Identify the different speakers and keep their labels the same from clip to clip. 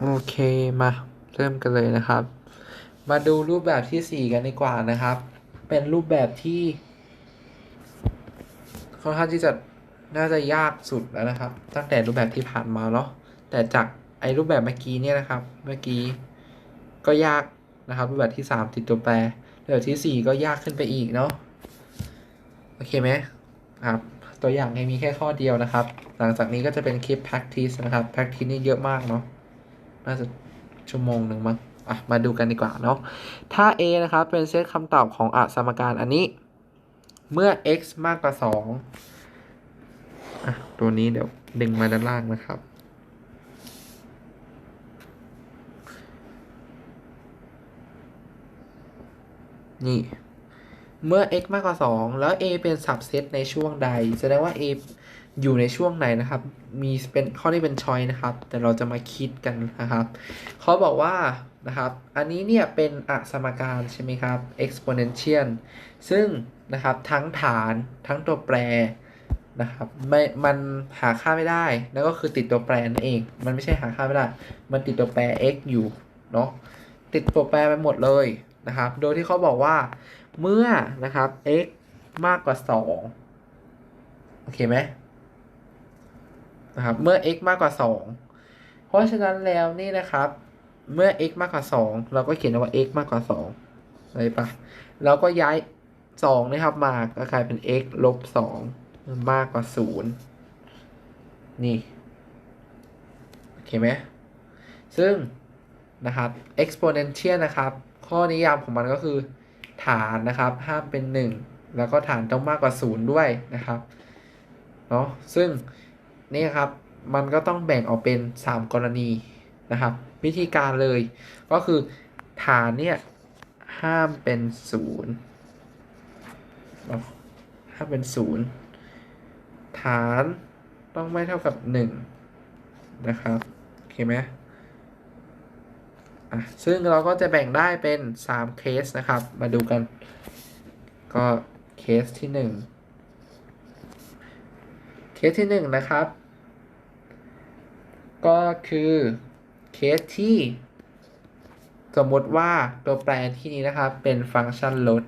Speaker 1: โอเคมาเริ่มกันเลยนะครับ มาดูรูปแบบที่สี่กันดีกว่านะครับ เป็นรูปแบบที่ค่อนข้างที่จะน่าจะยากสุดแล้วนะครับ ตั้งแต่รูปแบบที่ผ่านมาเนาะแต่จากไอ้รูปแบบเมื่อกี้เนี่ยนะครับ เมื่อกี้ก็ยากนะครับ รูปแบบที่สามติดตัวแปรรูปแบบที่สี่ก็ยากขึ้นไปอีกเนาะโอเคไหมครับตัวอย่างยังมีแค่ข้อเดียวนะครับ หลังจากนี้ก็จะเป็นคลิป practice นะครับ practice นี่เยอะมากเนาะ น่าจะชั่วโมงหนึ่งมั้งอะมาดูกันดีกว่าเนาะถ้า a นะครับเป็นเซตคำตอบของอสมการอันนี้ เมื่อ x มากกว่า2อะตัวนี้เดี๋ยวดึงมาด้านล่างนะครับนี่ เมื่อ x มากกว่า 2 แล้ว a เป็น subset ในช่วงใด แสดงว่า a อยู่ในช่วงไหนนะครับ มีเป็นข้อนี้เป็นชอยนะครับ แต่เราจะมาคิดกันนะครับเขาบอกว่านะครับ อันนี้เนี่ยเป็นอสมการใช่ไหมครับ exponential ซึ่งนะครับทั้งฐานทั้งตัวแปรนะครับไม่มันหาค่าไม่ได้ แล้วก็คือติดตัวแปรนั่นเอง มันไม่ใช่หาค่าไม่ได้ มันติดตัวแปร x อยู่เนาะติดตัวแปรไปหมดเลยนะครับ โดยที่เขาบอกว่าเมื่อนะครับ x มากกว่า 2 โอเคไหม นะครับเมื่อ x มากกว่า 2 เพราะฉะนั้นแล้วนี่นะครับ เมื่อ x มากกว่า 2 เราก็เขียนว่า x มากกว่า2อะไรปะเราก็ย้าย 2 นะครับ มาก็กลายเป็น x ลบ 2 มากกว่า 0 นี่ โอเคไหมซึ่งนะครับ exponential นะครับ ข้อนิยามของมันก็คือ ฐานนะครับห้ามเป็น 1 แล้วก็ฐานต้องมากกว่า 0 ด้วยนะครับเนาะซึ่ง นี่ครับ มันก็ต้องแบ่งออกเป็น 3 กรณีนะครับ วิธีการเลยก็คือฐานเนี่ยห้ามเป็น0เนาะห้ามเป็น0ฐานต้องไม่เท่ากับ 1 นะครับ โอเคไหมอะซึ่งเราก็จะแบ่งได้เป็น 3 เคสนะครับ มาดูกัน ก็เคสที่ 1 เคสที่ 1 นะครับ ก็คือเคสที่สมมติว่าตัวแปรที่นี้นะครับ เป็นฟังก์ชันลด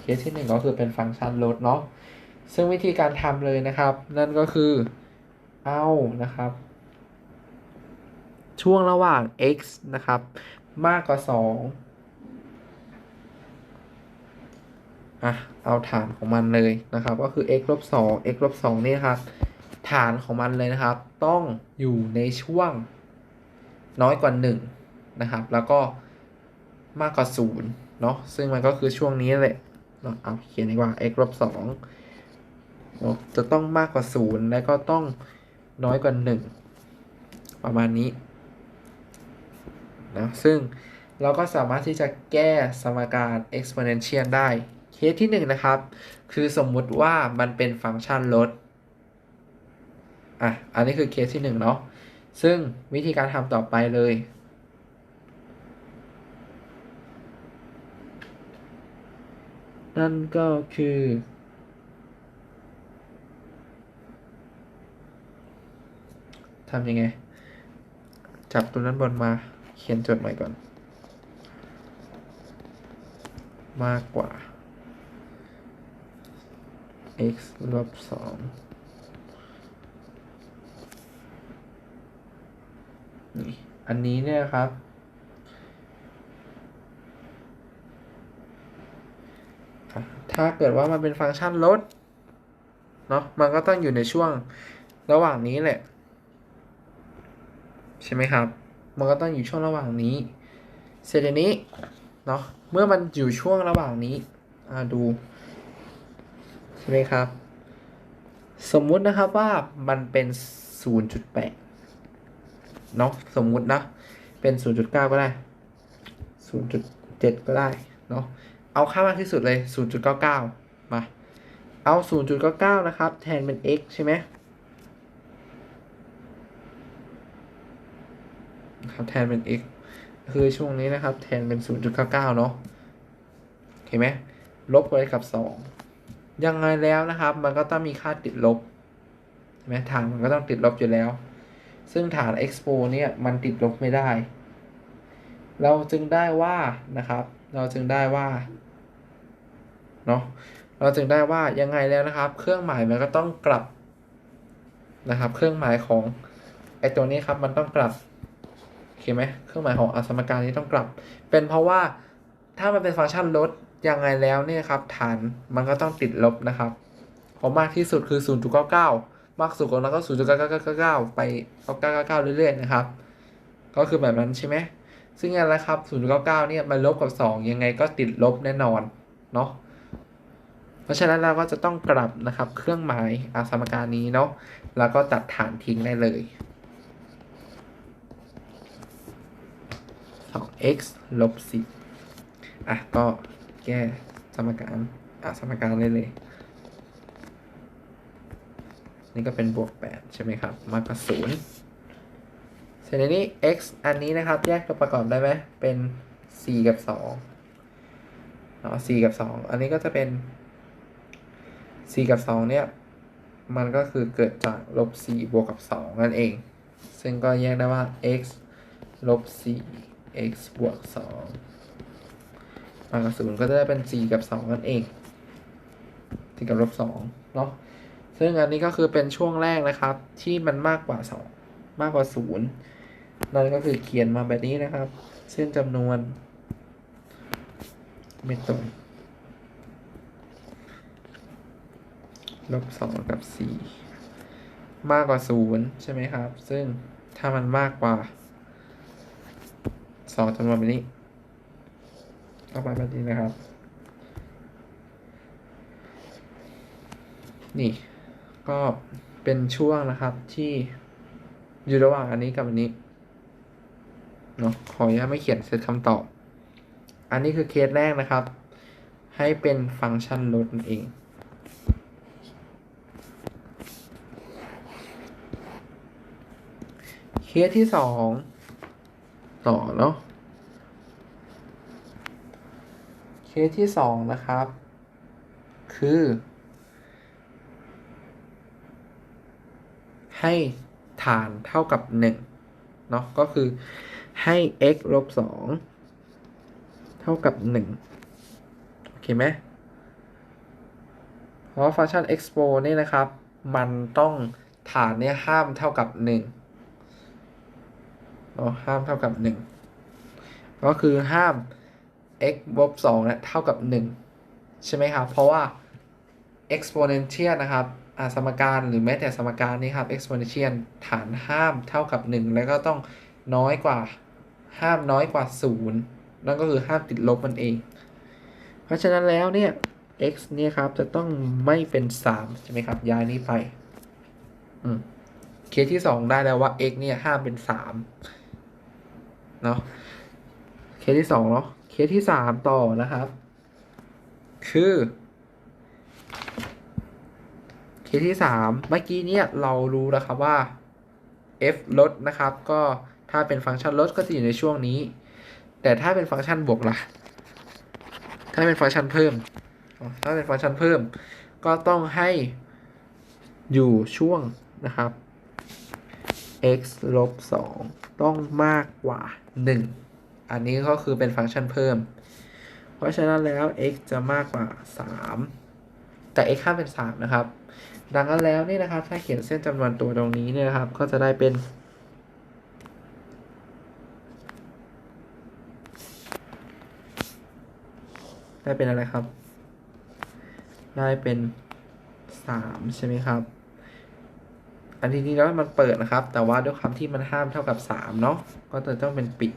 Speaker 1: เคสที่1ก็คือเป็นฟังก์ชันลดเนาะซึ่งวิธีการทำเลยนะครับ นั่นก็คือเอานะครับ ช่วงระหว่าง x นะครับ มากกว่า 2อะ เอาฐานของมันเลยนะครับ ก็คือ x ลบ2 x ลบ2นี่ครับ ฐานของมันเลยนะครับ ต้องอยู่ในช่วงน้อยกว่า1นะครับ แล้วก็มากกว่า0เนาะซึ่งมันก็คือช่วงนี้แหละเนาะเอาเขียนดีกว่า x ลบ2เนาะจะต้องมากกว่า 0 แล้วก็ต้องน้อยกว่า 1 ประมาณนี้นะซึ่งเราก็สามารถที่จะแก้สมการ exponential ได้ เคสที่1นะครับ คือสมมุติว่ามันเป็นฟังก์ชันลดอะอันนี้คือเคสที่1เนาะซึ่งวิธีการทำต่อไปเลย นั่นก็คือ ทำยังไง จับตัวนั้นบนมา เขียนจทย์ใหม่ก่อน มากกว่า x ลบสองนี่อันนี้เนี่ยครับ ถ้าเกิดว่ามันเป็นฟังก์ชันลด เนาะมันก็ต้องอยู่ในช่วงระหว่างนี้แหละ ใช่ไหมครับ มันก็ต้องอยู่ช่วงระหว่างนี้ เสร็จนี้ เนาะเมื่อมันอยู่ช่วงระหว่างนี้ อ่าดู ช่ไหมครับ สมมุตินะครับว่ามันเป็น 0.8เนาะสมมุตินะ เป็น 0.9 ก็ได้ 0.7 ก็ได้เนาะเอาค่ามากที่สุดเลย 0.99 มา เอา 0.99 นะครับ แทนเป็น x ใช่ไหมครับแทนเป็น x คือช่วงนี้นะครับ แทนเป็น 0.99 เนาะโอเคไหมลบไปกับ 2 ยังไงแล้วนะครับ มันก็ต้องมีค่าติดลบใช่ไหมฐานมันก็ต้องติดลบอยู่แล้ว ซึ่งฐาน expo เนี่ยมันติดลบไม่ได้ เราจึงได้ว่านะครับ เราจึงได้ว่าเนาะเราจึงได้ว่ายังไงแล้วนะครับ เครื่องหมายมันก็ต้องกลับนะครับ เครื่องหมายของไอตัวนี้ครับมันต้องกลับโอเคไหมเครื่องหมายของอสมการนี้ต้องกลับ เป็นเพราะว่าถ้ามันเป็นฟังก์ชันลด ยังไงแล้วเนี่ยครับฐานมันก็ต้องติดลบนะครับเพราะมากที่สุดคือ 0.99 มากสุดของเราก็0.9999 ไป 999 เรื่อยๆ นะครับ ก็คือแบบนั้นใช่ไหม ซึ่งอะไรครับ 0.99 เนี่ยมันลบกับ 2 ยังไงก็ติดลบแน่นอน เนาะ เพราะฉะนั้นเราก็จะต้องกลับนะครับ เครื่องหมายอาสมการนี้เนาะ แล้วก็ตัดฐานทิ้งได้เลย 2x ลบ4อะก็ แก้สมการอาสมการได้เลย นี่ก็เป็นบวก 8 ใช่ไหมครับ มากกว่า0เสร็จในนี้ x อันนี้นะครับ แยกตัวประกอบได้ไหมเป็น 4 กับ2เนาะ4กับ 2 อันนี้ก็จะเป็น 4 กับ 2 เนี่ย มันก็คือเกิดจากลบ 4 บวกกับ 2 นั่นเอง ซึ่งก็แยกได้ว่า x ลบ 4 x บวก 2 มากกว่า0ก็จะได้เป็น4กับ2นั่นเอง4กับลบ2เนาะซึ่งอันนี้ก็คือเป็นช่วงแรกนะครับ ที่มันมากกว่า2มากกว่า0นั่นก็คือเขียนมาแบบนี้นะครับ ซึ่งจำนวนไม่ตรงลบสองกับสี่มากกว่าศูนย์ใช่ไหมครับ ซึ่งถ้ามันมากกว่าสองจำนวนแบบนี้ ก็ไปแบบนี้นะครับ นี่ ก็เป็นช่วงนะครับที่อยู่ระหว่างอันนี้กับอันนี้เนาะขออนุญาตไม่เขียนเซตคำตอบ อันนี้คือเคสแรกนะครับ ให้เป็นฟังก์ชันลดนั่นเองเคสที่สองต่อเนาะ เค สที่สองนะครับ คือ ให้ฐานเท่ากับหนึ่งเนาะก็คือให้ x ลบสองเท่ากับหนึ่งโอเคไหมเพราะฟังก์ชัน expo นี่นะครับ มันต้องฐานเนี่ยห้ามเท่ากับหนึ่งเนาะห้ามเท่ากับ 1 ก็คือห้าม x ลบ2เนี่ยเท่ากับ 1 ใช่ไหมครับ เพราะว่า exponential นะครับสมการหรือแม้แต่สมการนี้ครับ exponential ฐานห้ามเท่ากับ 1 แล้วก็ต้องน้อยกว่าห้ามน้อยกว่า 0 นั่นก็คือห้ามติดลบมันเอง เพราะฉะนั้นแล้วเนี่ย x เนี่ยครับจะต้องไม่เป็น 3 ใช่ไหมครับ ย้ายนี้ไปเคสที่ 2 ได้แล้วว่า x เนี่ยห้ามเป็น3เนาะเคสที่2เนาะ เคสที่3ต่อนะครับ คือเคสที่3เมื่อกี้เนี่ยเรารู้แล้วครับว่า f ลดนะครับ ก็ถ้าเป็นฟังก์ชันลดก็จะอยู่ในช่วงนี้ แต่ถ้าเป็นฟังก์ชันบวกล่ะ ถ้าเป็นฟังก์ชันเพิ่ม ถ้าเป็นฟังก์ชันเพิ่ม ก็ต้องให้อยู่ช่วงนะครับ x ลบ2ต้องมากกว่า 1 อันนี้ก็คือเป็นฟังก์ชันเพิ่ม เพราะฉะนั้นแล้ว x จะมากกว่า 3 แต่ x ค่าเป็น 3 นะครับ ดังนั้นแล้วนี่นะครับ ถ้าเขียนเส้นจำนวนตัวตรงนี้เนี่ยนะครับ ก็จะได้เป็น ได้เป็นอะไรครับ ได้เป็น 3 ใช่ไหมครับอันนี้แล้วมันเปิดนะครับ แต่ว่าด้วยความที่มันห้ามเท่ากับ 3 เนาะก็จะต้องเป็นปิด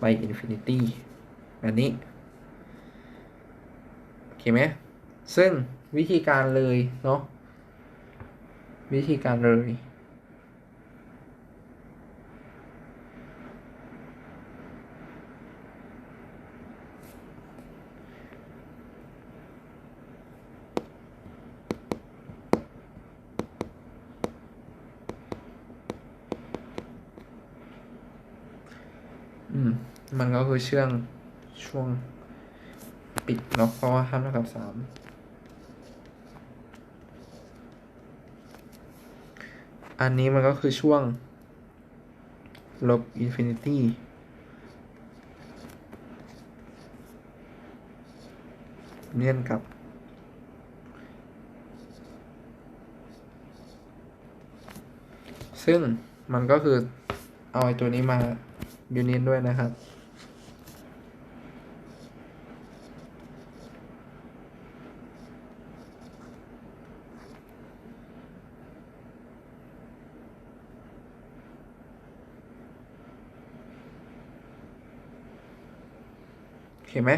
Speaker 1: ไปอินฟินิตี้แบบนี้ โอเคไหมซึ่งวิธีการเลยเนาะวิธีการเลย อื มันก็คือเชื่องช่วงปิดเนาะเพราะว่าห้ามเท่ากับสามอันนี้มันก็คือช่วงลบอินฟินิตี้เนียนกับ ซึ่งมันก็คือเอาไอ้ตัวนี้มายูเนียนด้วยนะครับ เห็นไหม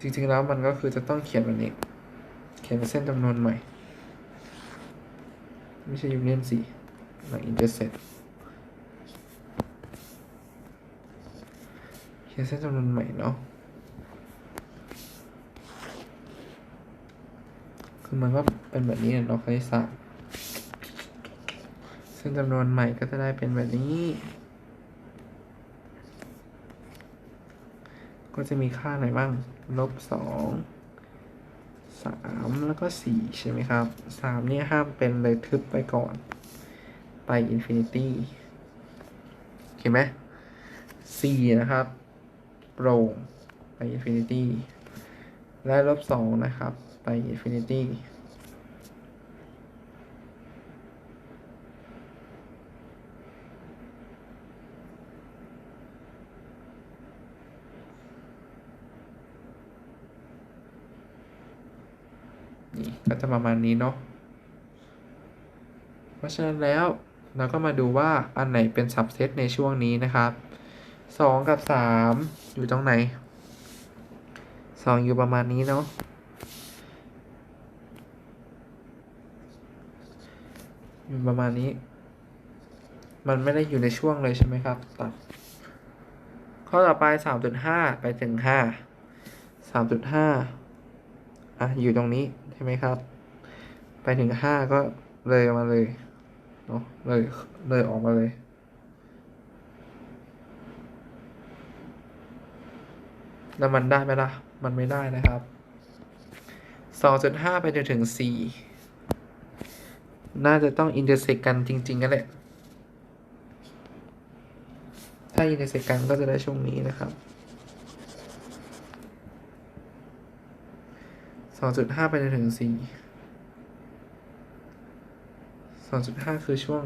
Speaker 1: จริงๆแล้วมันก็คือจะต้องเขียนแบบนี้ เขียนเป็นเส้นจำนวนใหม่ ไม่ใช่ยูเนียนสี่หลังอินเตอร์เซ็ตเขียนเส้นจำนวนใหม่เนาะคือมันก็เป็นแบบนี้เนาะคณิตศาสตร์เส้นจำนวนใหม่ก็จะได้เป็นแบบนี้ ก็จะมีค่าไหนบ้างลบสองสามแล้วก็สี่ใช่ไหมครับสามเนี่ยห้ามเป็นเลยทึบไปก่อน ไปอินฟินิตี้เห็นไหมสี่นะครับโปร่งไปอินฟินิตี้และลบสองนะครับ ไปอินฟินิตี้นี่ก็ จะประมาณนี้เนาะ เพราะฉะนั้นแล้วเราก็มาดูว่าอันไหนเป็นสับเซตในช่วงนี้นะครับสองกับสามอยู่ตรงไหนสองอยู่ประมาณนี้เนาะอยู่ประมาณนี้ มันไม่ได้อยู่ในช่วงเลยใช่ไหมครับ ตัด ข้อต่อไปสามจุดห้าไปถึงห้าสามจุดห้าอะ อยู่ตรงนี้ ใช่ไหมครับ ไปถึงห้าก็เลยมาเลยเนาะเลยเลยออกมาเลยแล้วมันได้ไหมล่ะ มันไม่ได้นะครับสองจุดห้าไปจนถึงสี่น่าจะต้องอินเตอร์เซกกันจริงๆกันแหละ ถ้าอินเตอร์เซกกันก็จะได้ช่วงนี้นะครับสองจุดห้าไปจนถึงสี่ สองจุดห้าคือช่วง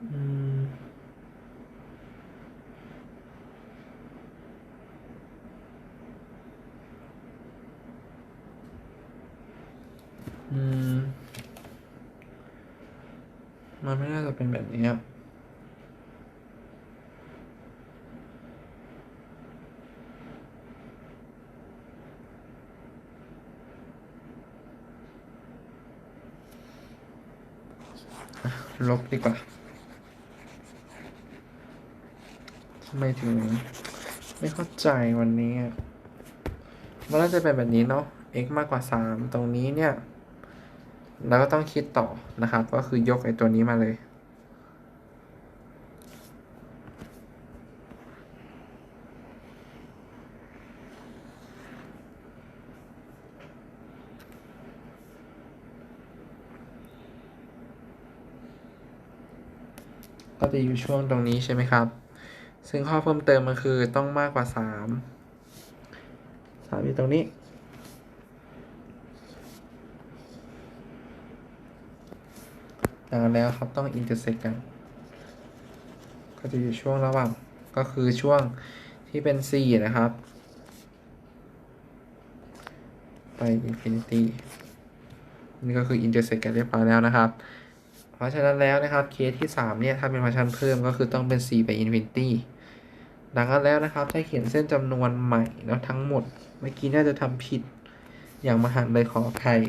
Speaker 1: อืม อืม มันไม่น่าจะเป็นแบบนี้ครับลบดีกว่า ทำไมถึง ไม่เข้าใจวันนี้มันน่าจะเป็นแบบนี้เนาะ x มากกว่าสามตรงนี้เนี่ย เราก็ต้องคิดต่อนะครับ ก็คือยกไอ้ตัวนี้มาเลยก็จะอยู่ช่วงตรงนี้ใช่ไหมครับ ซึ่งข้อเพิ่มเติมมันคือต้องมากกว่าสามสามอยู่ตรงนี้ ดังนั้นแล้วครับต้องอินเตอร์เซ็กกัน ก็จะอยู่ช่วงระหว่าง ก็คือช่วงที่เป็น4นะครับ ไปอินฟินิตี้นี่ก็คืออินเตอร์เซ็กกันเรียบร้อยแล้วนะครับ เพราะฉะนั้นแล้วนะครับเคสที่ 3 เนี่ย ถ้าเป็นฟังก์ชันเพิ่มก็คือต้องเป็น4ไปอินฟินิตี้ดังนั้นแล้วนะครับถ้าเขียนเส้นจำนวนใหม่เนาะทั้งหมด เมื่อกี้น่าจะทำผิดอย่างมหันต์เลยขออภัย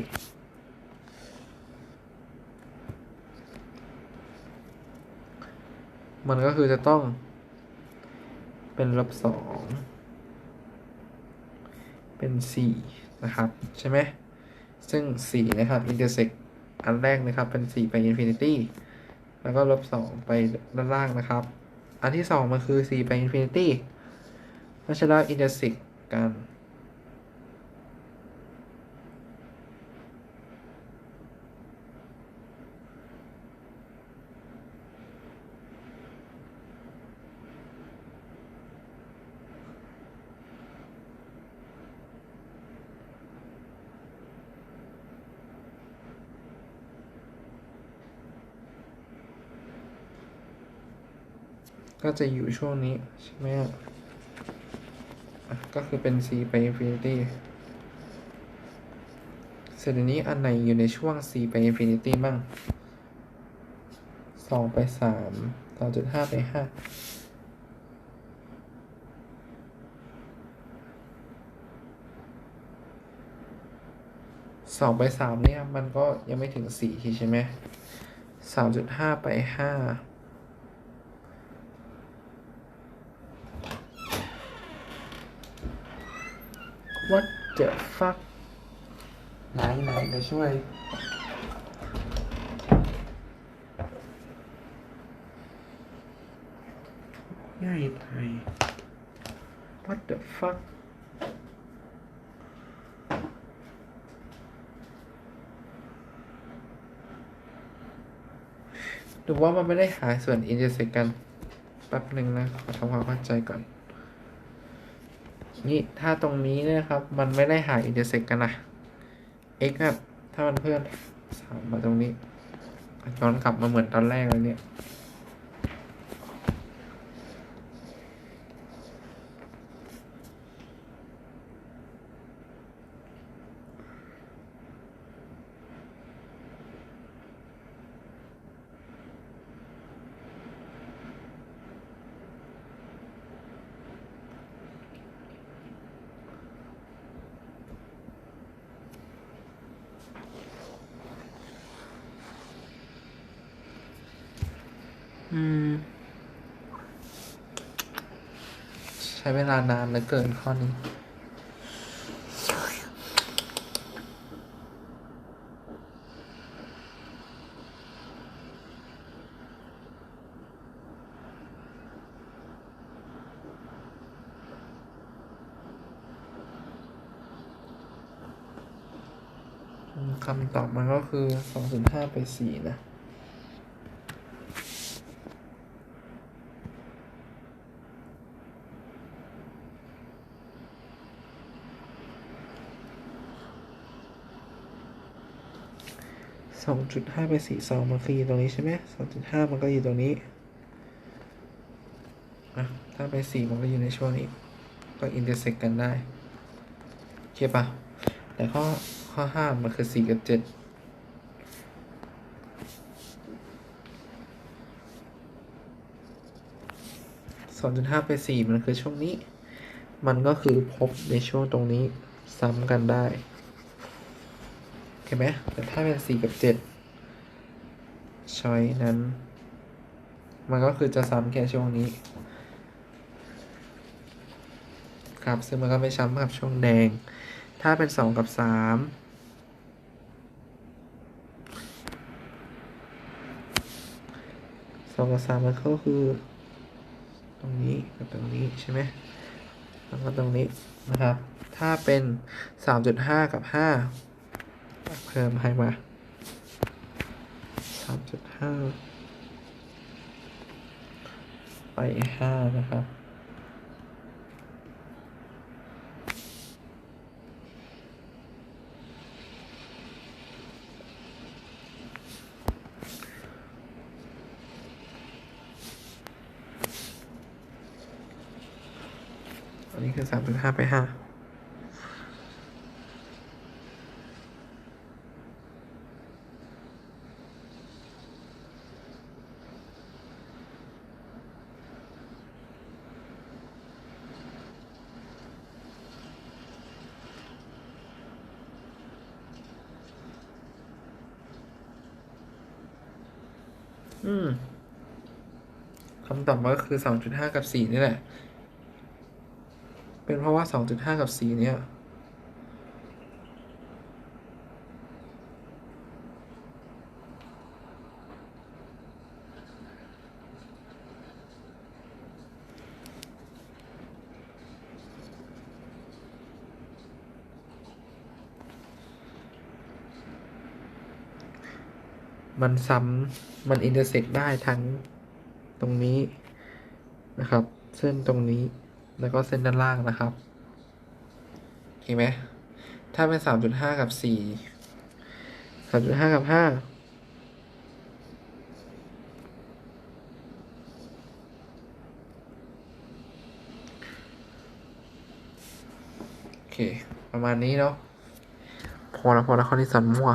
Speaker 1: มันก็คือจะต้อง เป็นลบสองเป็นสี่นะครับ ใช่ไหม ซึ่งสี่นะครับ intersect อันแรกนะครับ เป็นสี่ไป infinity แล้วก็ลบสองไปด้านล่างนะครับ อันที่สองมันคือสี่ไป infinity เพราะฉะนั้น intersect กัน ก็จะอยู่ช่วงนี้ ใช่ไหมก็คือเป็น c ไป infinity เสร็จนี้อันไหนอยู่ในช่วง c ไป infinity บ้างสองไปสามสองจุดห้าไปห้าสองไปสามเนี่ย มันก็ยังไม่ถึงสี่ทีใช่ไหมสามจุดห้าไปห้า What the fuck ไหนไหนเดี๋ยวช่วย ง่ายไทย What the fuck หรือว่ามันไม่ได้หาส่วน intersect กัน แป๊บหนึ่งนะขอทำความเข้าใจก่อน นี่ถ้าตรงนี้นะครับ มันไม่ได้หาอินเตอร์เซ็กกันนะ x ถ้ามันเพื่อนสามมาตรงนี้ย้อนกลับมาเหมือนตอนแรกเลยเนี่ย ลานานเหลือเกินข้อนี้ คำตอบมันก็คือสองศูนย์ห้าไปสี่นะ สองจุดห้าไปสี่สองมันคืออยู่ตรงนี้ใช่ไหมสองจุดห้ามันก็อยู่ตรงนี้อะถ้าไปสี่มันก็อยู่ในช่วงนี้ ก็อินเตอร์เซ็กกันได้โอเคปะแต่ข้อข้อห้ามันคือสี่กับเจ็ดสองจุดห้าไปสี่มันคือช่วงนี้ มันก็คือพบในช่วงตรงนี้ซ้ำกันได้ โอเคไหมแต่ถ้าเป็นสี่กับเจ็ดช้อยนั้น มันก็คือจะซ้ำแค่ช่วงนี้ ครับ ซึ่งมันก็ไม่ซ้ำกับช่วงแดง ถ้าเป็นสองกับสามสองกับสามมันก็คือ ตรงนี้กับตรงนี้ใช่ไหมแล้วก็ตรงนี้นะครับ ถ้าเป็นสามจุดห้ากับห้า เพิ่มให้มาสามจุดห้าไปห้านะครับอันนี้คือสามจุดห้าไปห้า อืมคำตอบก็คือสองจุดห้ากับสี่นี่แหละ เป็นเพราะว่าสองจุดห้ากับสี่เนี่ย มันซ้ำมันอินเตอร์เซ็กได้ทั้งตรงนี้นะครับ เส้นตรงนี้แล้วก็เส้นด้านล่างนะครับเห็นไหมถ้าเป็นสามจุดห้ากับสี่สามจุดห้ากับห้าโอเค ประมาณนี้เนาะพอแล้วพอแล้วข้อนี้สันมั่ว